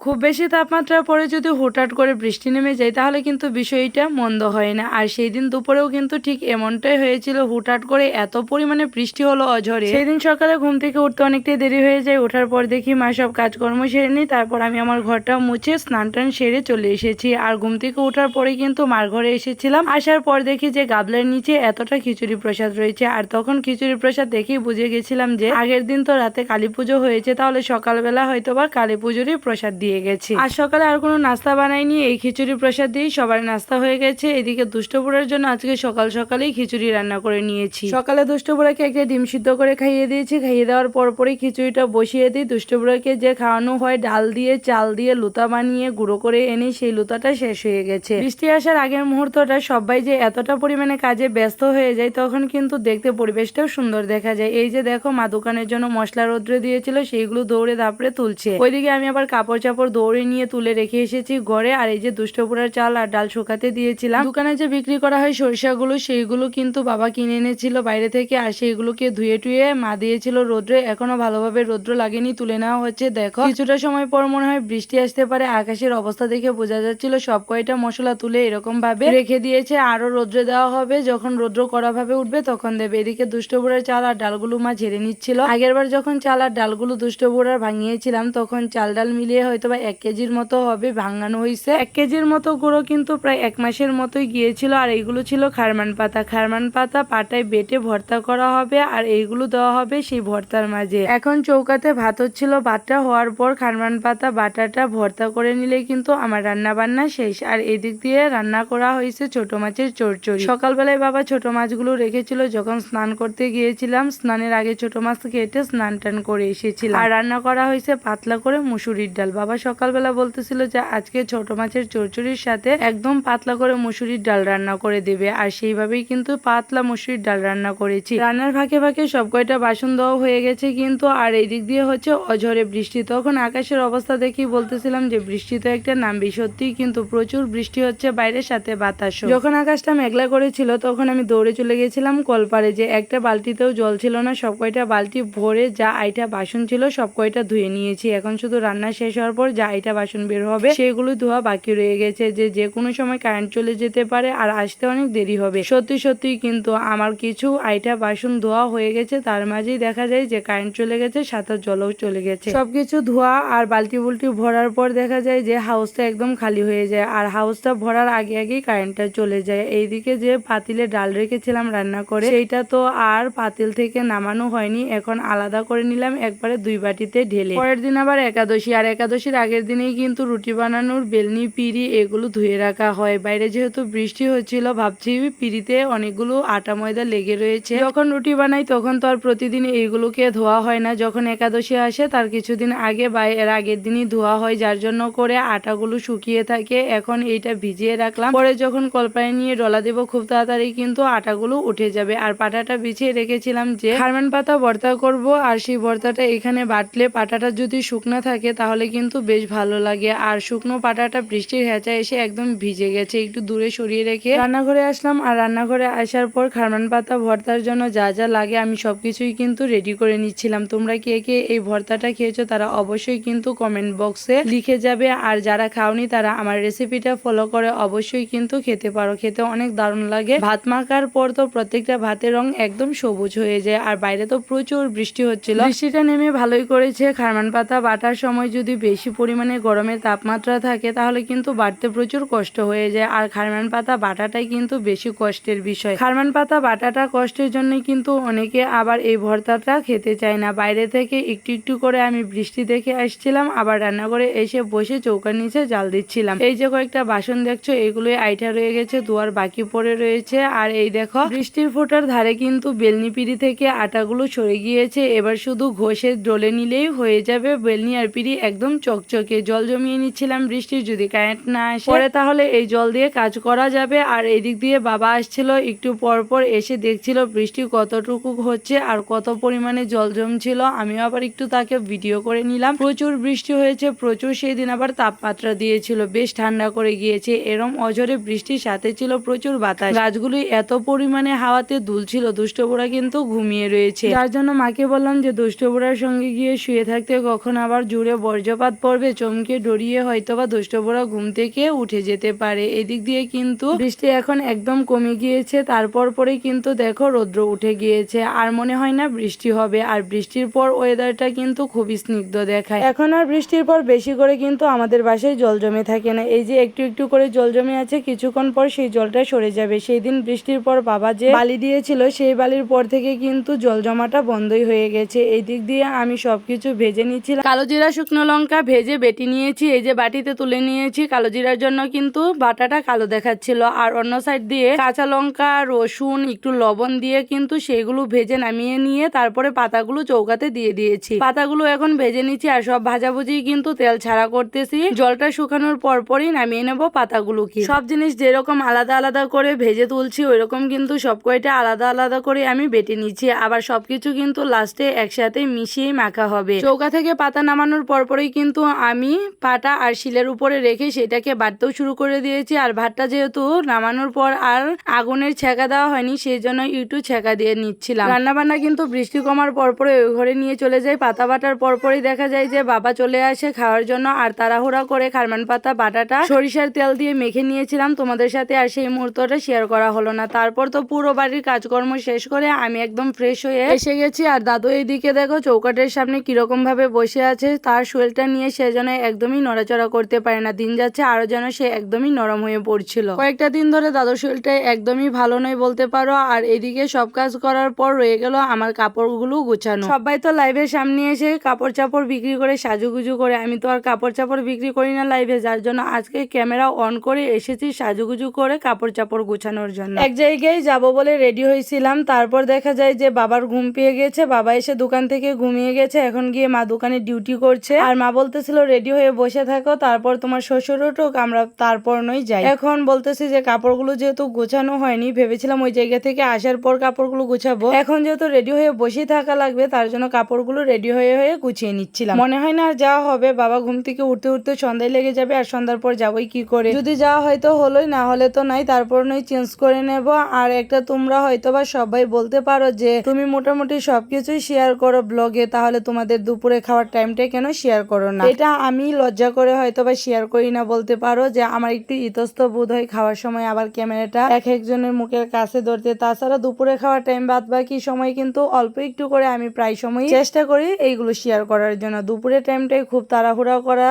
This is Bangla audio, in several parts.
খুব বেশি তাপমাত্রার পরে যদি হুটহাট করে বৃষ্টি নেমে যায়, তাহলে কিন্তু বিষয়টা মন্দ হয় না। আর সেই দিন দুপুরেও কিন্তু ঠিক এমনটাই হয়েছিল, হুটহাট করে এত পরিমাণে বৃষ্টি হলো অঝরে। সেই দিন সকালে ঘুম থেকে উঠতে অনেকটাই দেরি হয়ে যায়। ওঠার পর দেখি মা সব কাজকর্ম সেরে নিই তারপর আমি আমার ঘরটা মুছে স্নান টান সেরে চলে এসেছি। আর ঘুম থেকে ওঠার পরে কিন্তু মার ঘরে এসেছিলাম। আসার পর দেখি যে গাবলার নিচে এতটা খিচুড়ি প্রসাদ রয়েছে। আর তখন খিচুড়ি প্রসাদ দেখেই বুঝে গেছিলাম যে আগের দিন তো রাতে কালী পুজো হয়েছে, তাহলে সকালবেলা হয়তো বা কালী পুজোরই প্রসাদ দিয়ে গেছে। আর সকালে আর কোনো নাস্তা বানাইনি এই খিচুড়ি প্রসাদ দিয়েই সবার নাস্তা হয়ে গেছে। এদিকে দুষ্টপুরের জন্য আজকে সকাল সকালেই খিচুড়ি রান্না করে নিয়েছি। সকালে দুষ্টপুরাকে একটা ডিম সিদ্ধ করে খাইয়ে দিয়েছি। খাইয়ে দেওয়ার পর পরই খিচুড়িটা বসিয়ে দিই। দুষ্টপুরাকে যে খাওয়ানো হয় ডাল দিয়ে চাল দিয়ে লুতা বানিয়ে গুঁড়ো করে এনে সেই লুতাটা শেষ হয়ে গেছে। বৃষ্টি আসার আগের মুহূর্তটা সবাই যে এতটা পরিমাণে কাজে ব্যস্ত হয়ে যায় তখন কিন্তু দেখতে পরিবেশটাও সুন্দর দেখা যায়। এই যে দেখো মা দোকানের জন্য মশলা রোদ্রে দিয়েছিল সেইগুলো দৌড়ে দাপড়ে তুলছে। ওইদিকে আমি আবার কাপড় চাপড় দৌড়ে নিয়ে তুলে রেখে এসেছি ঘরে। আর এই যে দুষ্টপুরার চাল আর ডাল শুকাতে দিয়েছিলাম। দোকানে যে বিক্রি করা হয় সরিষাগুলো, সেইগুলো কিন্তু বাবা কিনে এনেছিল বাইরে থেকে। আর সেইগুলোকে ধুয়ে টুয়ে মা দিয়েছিল রোদ্রে। এখনও ভালোভাবে রোদ্র লাগেনি, তুলে নেওয়া হচ্ছে, দেখো। কিছুটা সময় পর মনে হয় বৃষ্টি আসতে পারে। আকাশের অবস্থা দেখে বোঝা যাচ্ছিল সব কয়টা মশলা তুলে এরকম ভাবে রেখে দিয়েছে। আরও রোদ্রে দেওয়া হবে। যখন রোদ্র করা ভাবে উঠবে, তখন দেবে। এদিকে দুষ্টপুরের চাল আর ডালগুলো মা ঝেড়ে নিচ্ছিল। আগের বার যখন চাল আর ডালগুলো দুষ্টপুরার ভাঙিয়েছিলাম, তখন চাল ডাল মিলিয়ে হয়তো বা এক কেজির মতো হবে, ভাঙানো হয়েছে এক কেজির মতো গুঁড়ো কিন্তু প্রায় এক মাসের মতোই গিয়েছিল, আর এইগুলো ছিল খারমান পাতা। খারমান পাতা পাটায় বেটে ভর্তা করা হবে, আর এইগুলো দেওয়া হবে সেই ভর্তার মাঝে। এখন চৌকাতে ভাত হচ্ছিল, ভাতটা হওয়ার পর খারমান পাতা বাটাটা ভর্তা করে নিলে কিন্তু আমার রান্না বান্না শেষ। আর এদিক দিয়ে রান্না করা হয়েছে ছোট মাছের চড়চড়ি। সকালবেলায় বাবা ছোট মাছগুলো রেখেছিল, যখন স্নান করতে গিয়েছিলাম, স্নানের আগে ছোট মাছ কেটে স্নান টান করে এসেছিলাম। আর রান্না করা হয়েছে পাতলা করে মুসুরির ডাল। বাবা সকালবেলা বলতেছিল যে আজকে ছোট মাছের চড়চড়ির সাথে একদম পাতলা করে মুসুরির ডাল রান্না করে দেবে। আর সেইভাবেই কিন্তু পাতলা মুসুরির ডাল রান্না করেছি। রান্নার ফাঁকে ফাঁকে সব কয়টা বাসন দেওয়া হয়ে গেছে কিন্তু আর এই দিক দিয়ে হচ্ছে অঝরে বৃষ্টি। তখন আকাশের অবস্থা দেখেই বলতেছিলাম যে বৃষ্টি তো একটা নামবি সত্যি, কিন্তু প্রচুর বৃষ্টি হচ্ছে বাইরের সাথে বাতাস যখন আকাশটা মেঘলা করেছিল তখন আমি দৌড়ে চলে গেছিলাম কলপারে যে একটা বালতিতেও জল ছিল না, সব কয়টা বালতি ভরে যা আইটা বাসন ছিল সব কয়টা ধুয়ে নিয়েছি। এখন শুধু রান্না শেষ হওয়ার পর যা আইটা বাসন বের হবে, সেগুলো ধোয়া বাকি রয়ে গেছে। যে যে কোনো সময় কারেন্ট চলে যেতে পারে আর আসতে অনেক দেরি হবে। সত্যি সত্যি কিন্তু আমার কিছু আইটা বাসন ধোয়া হয়ে গেছে। তার মাঝেই দেখা যায় যে কারেন্ট চলে গেছে সাথে জলও চলে গেছে। সবকিছু ধোয়া আর বালতি বুলটি ভরার পর দেখা যায় যে হাউসটা একদম খালি হয়ে যায় আর হাউসটা ভরার আগে আগেই কারেন্টটা চলে যায়। এইদিকে যে পাতিলে ডাল রেখেছিলাম রান্না করে, সেইটা তো আর পাতিল থেকে নামানো হয়নি। এখন আলাদা করে নিলাম, একবারে দুই বাটিতে ঢেলে। পরের দিন আবার একাদশী, আর একাদশীর আগের দিনেই কিন্তু রুটি বানানোর বেলনি, পিড়ি এগুলো ধুয়ে রাখা হয়। বাইরে যেহেতু বৃষ্টি হচ্ছিল, ভাবছি পিড়িতে অনেকগুলো আটা ময়দা লেগে রয়েছে। যখন রুটি বানাই তখন তো আর প্রতিদিন এইগুলোকে ধোয়া হয় না। যখন একাদশী আসে তার কিছুদিন আগে বা এর আগের দিনই ধোয়া হয়, যার জন্য করে আটাগুলো শুকিয়ে থাকে। এখন এইটা ভিজিয়ে রাখলাম। পরে যখন কলপায় নিয়ে ডলা দেবো, খুব তাড়াতাড়ি কিন্তু আটাগুলো উঠে যাবে। আর পাটাটা বিছিয়ে রেখেছিলাম যে খারমান পাতা ভর্তা করব। আর সেই ভর্তাটা এখানে বাটলে পাটাটা যদি শুকনা থাকে তাহলে কিন্তু বেশ ভালো লাগে। আর শুকনো পাটাটা বৃষ্টির হেঁচা এসে একদম ভিজে গেছে। একটু দূরে সরিয়ে রেখে রান্নাঘরে আসলাম। আর রান্নাঘরে আসার পর খারমান পাতা ভর্তার জন্য যা যা লাগে আমি সবকিছুই কিন্তু রেডি করে নিচ্ছিলাম। তোমরা কে কে এই ভর্তাটা খেয়েছো তারা অবশ্যই কিন্তু কমেন্ট বক্সে লিখে যাবে। আর যারা খাওনি তারা আমার রেসিপিটা ফলো করে অবশ্যই কিন্তু খেতে পারো। খেতে অনেক দারুণ লাগে। ভাত মাখার পর তো প্রত্যেকটা ভাতের রং একদম সবুজ হয়ে যায়। আর বাইরে তো প্রচুর বৃষ্টি হচ্ছিল। বৃষ্টিটা নেমে ভালোই করেছে। খারমান পাতা বাটার সময় যদি বেশি পরিমাণে গরমের তাপমাত্রা থাকে, তাহলে কিন্তু বাড়তে প্রচুর কষ্ট হয়ে যায়। আর খারমান পাতা বাটাটাই কিন্তু বেশি কষ্টের বিষয়। খারমান পাতা বাটাটা কষ্টের জন্য কিন্তু অনেকে আবার এই ভর্তাটা খেতে চায় না। বাইরে থেকে একটু একটু করে আমি বৃষ্টি দেখে আসছিলাম, আবার রান্না করে এসে বসে চৌকার নিচে জাল দিচ্ছিলাম। এই যে কয়েকটা বাসন দেখছ, এগুলোই আইটা রয়ে গেছে, দুয়ার বাকি পড়ে রয়েছে। আর এই দেখো, বৃষ্টির ফোটার ধারে কিন্তু বেলনি পিড়ি থেকে আটাগুলো সরে গিয়েছে। এবার শুধু ঘষে ডলে নিলেই হয়ে যাবে বেলনি আর পিড়ি একদম চকচকে জল জমিয়ে নিচ্ছিলাম বৃষ্টির যদি কারেন্ট না আসে। পরে তাহলে এই জল দিয়ে কাজ করা যাবে। আর এদিক দিয়ে বাবা আসছিল একটু পর পর এসে দেখছিল বৃষ্টি কতটুকু হচ্ছে আর কত পরিমাণে জল জমছিল। আমিও আবার একটু তাকে ভিডিও করে নিলাম। প্রচুর বৃষ্টি হয়েছে প্রচুর সেই দিন আবার তাপমাত্রা দিয়েছিল। বেশ ঠান্ডা করে গিয়েছে এরম অঝরে বৃষ্টির সাথে ছিল প্রচুর বাতাস। গাছগুলি এত পরিমাণে হাওয়াতে দুলছিল দুষ্টবোড়া কিন্তু ঘুমিয়ে রয়েছে। যার জন্য মাকে বললাম যে দুষ্টবোড়ার সঙ্গে গিয়ে শুয়ে থাকতে কখন আবার জুড়ে বর্জ্যপাত করবে চমকে ডরিয়ে হয়তো বা দুষ্টবুড়া ঘুম থেকে উঠে যেতে পারে। এদিক দিয়ে কিন্তু বৃষ্টি এখন একদম কমে গিয়েছে, তারপর পরে কিন্তু দেখো রৌদ্র উঠে গিয়েছে। আর মনে হয় না বৃষ্টি হবে, আর বৃষ্টির পর ওয়েদারটা কিন্তু খুবই স্নিগ্ধ দেখায়। এখন আর বৃষ্টির পর বেশি করে কিন্তু আমাদের বাসায় জল জমে থাকে না। এই যে একটু একটু করে জল জমে আছে, কিছুক্ষণ পর সেই জলটা সরে যাবে। সেই দিন বৃষ্টির পর বাবা যে বালি দিয়েছিল, সেই বালির পর থেকে কিন্তু জল জমাটা বন্ধই হয়ে গেছে। এই দিক দিয়ে আমি সবকিছু ভেজে নিচ্ছিলাম। কালো জিরা, শুকনো লঙ্কা, ভেজে বেটি নিয়েছি, এই যে বাটিতে তুলে নিয়েছি, কালো জিরার জন্য কিন্তু বাটাটা কালো দেখাচ্ছিল। আর অন্য সাইড দিয়ে কাঁচা লঙ্কা, রসুন, একটু লবণ দিয়ে কিন্তু সেগুলো ভেজে নামিয়ে নিয়ে তারপরে পাতাগুলো চৌকাতে দিয়ে দিয়েছি। পাতাগুলো এখন ভেজে নিচ্ছি আর সব ভাজাভুজি কিন্তু তেল ছাড়া করতেছি। জলটা শুকানোর পরপরই নামিয়ে নেব পাতাগুলোকে। সব জিনিস যেরকম আলাদা আলাদা করে ভেজে তুলছি, ওইরকম কিন্তু সব কয়টা আলাদা আলাদা করে আমি বেটে নিচ্ছি। আবার সবকিছু কিন্তু লাস্টে একসাথে মিশিয়ে মাখা হবে। চৌকা থেকে পাতা নামানোর পরপরই কিন্তু আমি পাটা আর শিলের উপরে রেখে সেটাকে বাটতেও শুরু করে দিয়েছি। আর ভাতটা যেহেতু নামানোর পর আর আগুনের ছেঁকা দেওয়া হয়নি সেই জন্য একটু ছেঁকা দিয়ে নিচ্ছিলাম। রান্না বান্না কিন্তু বৃষ্টি কমার পরপরে ওই ঘরে নিয়ে চলে যায় পাতা বাটার পরপরই দেখা যায় যে বাবা চলে আসে খাওয়ার জন্য, আর তাড়াহুড়া করে খারমান পাতা, বাটাটা সরিষার তেল দিয়ে মেখে নিয়েছিলাম। তোমাদের সাথে আর সেই মুহূর্তটা শেয়ার করা হলো না। তারপর তো পুরো বাড়ির কাজকর্ম শেষ করে আমি একদম ফ্রেশ হয়ে এসে গেছি। আর দাদু এইদিকে দেখো চৌকাটের সামনে কীরকম ভাবে বসে আছে। তার শরীরটা নিয়ে সে যেন একদমই নড়াচড়া করতে পারে না। দিন যাচ্ছে, আরও যেন সে একদমই নরম হয়ে পড়ছিল। কয়েকটা দিন ধরে দাদুর শরীরটা একদমই ভালো নয় বলতে পারো। আর এদিকে সব কাজ করার পর রয়ে গেল আমার কাপড়গুলো গুছানো। সবাই তো লাইভের সামনে এসে কাপড় চাপড় বিক্রি করে সাজুগুজু করে। আমি তো আর কাপড় চাপড় বিক্রি করি না লাইভে যার জন্য আজকে ক্যামেরা অন করে এসেছি সাজুগুজু করে কাপড় চাপড় গুছানোর জন্য। এক জায়গায় যাব বলে রেডি হয়েছিলাম। তারপর দেখা যায় যে বাবার ঘুম পেয়ে গেছে। বাবা এসে দোকান থেকে ঘুমিয়ে গেছে। এখন গিয়ে মা দোকানে ডিউটি করছে। আর মা বলতেছিল রেডি হয়ে বসে থাকো, তারপর তোমার শ্বশুর উঠুক, আমরা তারপর নই যাই। এখন বলতেছি যে, কাপড়গুলো যেহেতু গোছানো হয়নি, ভেবেছিলাম ওই জায়গা থেকে আসার পর কাপড়গুলো গুছাবো। এখন যেহেতু রেডি হয়ে বসে থাকা লাগবে, তার জন্য কাপড়গুলো রেডি হয়ে হয়ে গুছিয়ে নিচ্ছিলাম। মনে হয় না আর যাওয়া হবে। বাবা ঘুম থেকে উঠতে উঠতে সন্ধ্যায় লেগে যাবে, আর সন্ধ্যার পর যাবোই কি করে? যদি যাওয়া হয়তো হলোই, না হলে তো নাই, তারপর নয় চেঞ্জ করে নেব। আর একটা তোমরা হয়তো বা সবাই বলতে পারো যে, তুমি মোটামুটি সবকিছুই শেয়ার করো ব্লগে তাহলে তোমাদের দুপুরে খাওয়ার টাইমটা কেন শেয়ার করো না? এটা আমি লজ্জা করে হয়তো বা শেয়ার করি না, বলতে পারো যে আমার একটু ইতস্ত বোধ হয় খাওয়ার সময় আবার ক্যামেরাটা এক একজনের মুখের কাছে ধরতে। তাছাড়া দুপুরে খাওয়ার টাইম বাদ বাকি সময় কিন্তু অল্প একটু করে আমি প্রায় সময় চেষ্টা করি এইগুলো শেয়ার করার জন্য। দুপুরের টাইমটাই খুব তাড়াহুড়া করা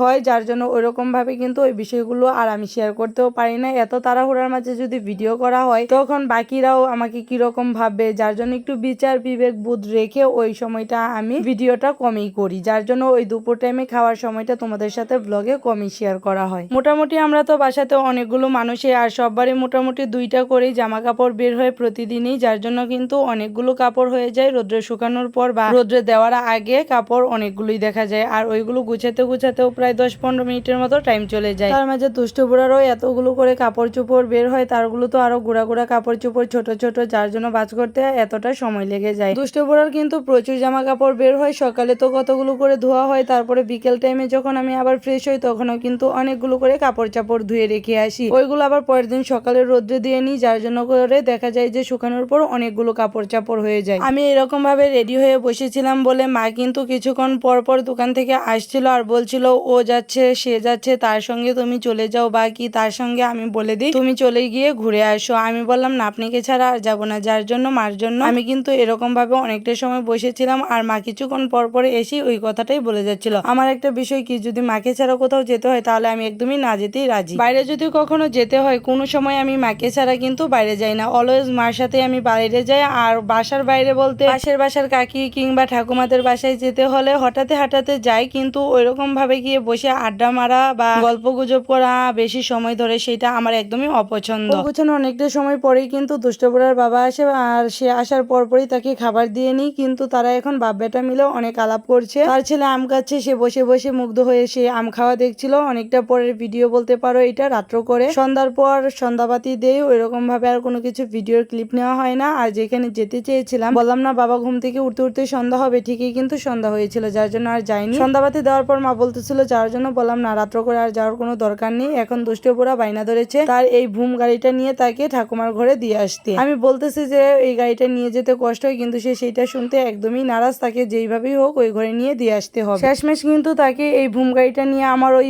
হয় যার জন্য ওইরকম ভাবে কিন্তু ওই বিষয়গুলো আর আমি শেয়ার করতেও পারি না। এত তাড়াহুড়ার মাঝে যদি ভিডিও করা হয়, তখন বাকিরাও আমাকে কীরকম ভাববে? যার জন্য একটু বিচার বিবেক বোধ রেখে ওই সময়টা আমি ভিডিওটা কমই করি। যার জন্য ওই দুপুর টাইমে খাওয়ার সময়টা তোমাদের সাথে ব্লগে কমই শেয়ার করা হয়। মোটামুটি আমরা তো বাসাতে অনেকগুলো মানুষে আর সববারই মোটামুটি দুইটা করেই জামা কাপড় বের হয় প্রতিদিনই, যার জন্য কিন্তু অনেকগুলো কাপড় হয়ে যায় রোদ্রে শুকানোর পর বা রোদ্রে দেওয়ার আগে কাপড় অনেকগুলোই দেখা যায়। আর ওইগুলো গুছাতে গুছাতেও প্রায় দশ পনেরো মিনিটের মতো টাইম চলে যায়। তার মাঝে দুষ্ট বুড়ারও এতগুলো করে কাপড় চোপড় বের হয়, তারগুলো তো আরও গুড়া গুড়া কাপড় চোপড় ছোট ছোট, যার জন্য বাজ করতে এতটা সময় লেগে যায়। দুষ্ট বুড়ার কিন্তু প্রচুর জামা কাপড় বের হয়, সকালে তো কতগুলো করে ধোয়া হয়, তারপরে বিকেল টাইমে যখন আমি আবার ফ্রেশ হই, তখনও কিন্তু অনেকগুলো করে কাপড় চাপড় ধুয়ে রেখে আসি। ওইগুলো আবার পরের দিন সকালে রোদ্রে দিয়ে নিই, যার জন্য করে দেখা যায় যে শুকানোর পর অনেকগুলো কাপড় চাপড় হয়ে যায়। আমি এরকম ভাবে রেডি হয়ে বসেছিলাম বলে মা কিন্তু কিছুক্ষণ পর পর দোকান থেকে আসছিল আর বলছিল, ও যাচ্ছে, সে যাচ্ছে, তার সঙ্গে তুমি চলে যাও বা কি, তার সঙ্গে আমি বলে দিই, তুমি চলে গিয়ে ঘুরে আসো। আমি বললাম, না, আপনাকে ছাড়া আর যাব না, যার জন্য, মার জন্য। আমি কিন্তু এরকম ভাবে অনেকটা সময় বসেছিলাম আর মা কিছুক্ষণ পর পরে এসে ওই কথাটাই বলে যাচ্ছিল। আমার একটা বিষয় কি, যদি মাকে ছাড়া কোথাও যেতে হয়, তাহলে আমি একদমই না যেতেই রাজি। বাইরে যদি কখনো যেতে হয়, কোনো সময় আমি মাকে ছাড়া কিন্তু বাইরে যাই না। অলওয়েজ মার সাথে আমি বাইরে যাই, আর বাসার বাইরে বলতে পাশের বাসার কাকি কিংবা ঠাকুমাদের বাসায় যেতে হলে হঠাৎ হাঁটাতে যাই, কিন্তু ওইরকম ভাবে গিয়ে বসে আড্ডা মারা বা গল্প গুজব করা বেশি সময় ধরে, সেটা আমার একদমই অপছন্দ। গুছানো অনেকটা সময় পরেই কিন্তু দুষ্টপুরার বাবা আসে, আর সে আসার পরপরই তাকে খাবার দিয়ে নিই, কিন্তু তারা এখন বাপ বেটা মিলে অনেক আলাপ করছে। তার ছেলে আম খাচ্ছে, সে বসে বসে বসে মুগ্ধ হয়ে সে আম খাওয়া দেখছিল। অনেকটা পরের ভিডিও বলতে পারো এটা, রাত্র করে। সন্ধ্যার পর সন্ধ্যাবাতি দেই ওইরকম ভাবে আর কোনো কিছু ভিডিওর ক্লিপ নেওয়া হয় না। আর যেখানে যেতে চেয়েছিলাম, বললাম, না, বাবা ঘুম থেকে উঠতে উঠতে সন্ধ্যা হবে, ঠিকই কিন্তু সন্ধ্যা হয়েছিল, যার জন্য আর যাইনি। সন্ধ্যাবাতি দেওয়ার পর মা বলতেছিল, যাওয়ার জন্য? বললাম, না, রাত্র করে আর যাওয়ার কোনো দরকার নেই। এখন দুষ্টপুরা বাইনা ধরেছে তার এই ভুম গাড়িটা নিয়ে তাকে ঠাকুমার ঘরে দিয়ে আসতে। আমি বলতেছি যে, এই গাড়িটা নিয়ে যেতে কষ্ট হয়, কিন্তু সে সেইটা শুনতে একদমই নারাজ। তাকে যেইভাবেই হোক ওই ঘরে নিয়ে দিয়ে আসতে হবে। শেষমেশ কিন্তু কিন্তু তাকে এই ভুম গাড়িটা নিয়ে আমার ওই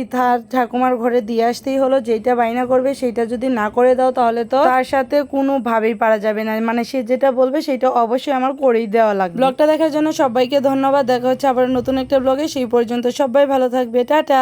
ঠাকুমার ঘরে দিয়ে আসতেই হলো। যেটা বাইনা করবে সেটা যদি না করে দাও তাহলে তো তার সাথে কোনোভাবেই পারা যাবে না। মানে সে যেটা বলবে সেটা অবশ্যই আমার করেই দেওয়া লাগবে। ব্লগটা দেখার জন্য সবাইকে ধন্যবাদ। দেখা হচ্ছে আবার নতুন একটা ব্লগে। সেই পর্যন্ত সবাই ভালো থাকবে। টাটা।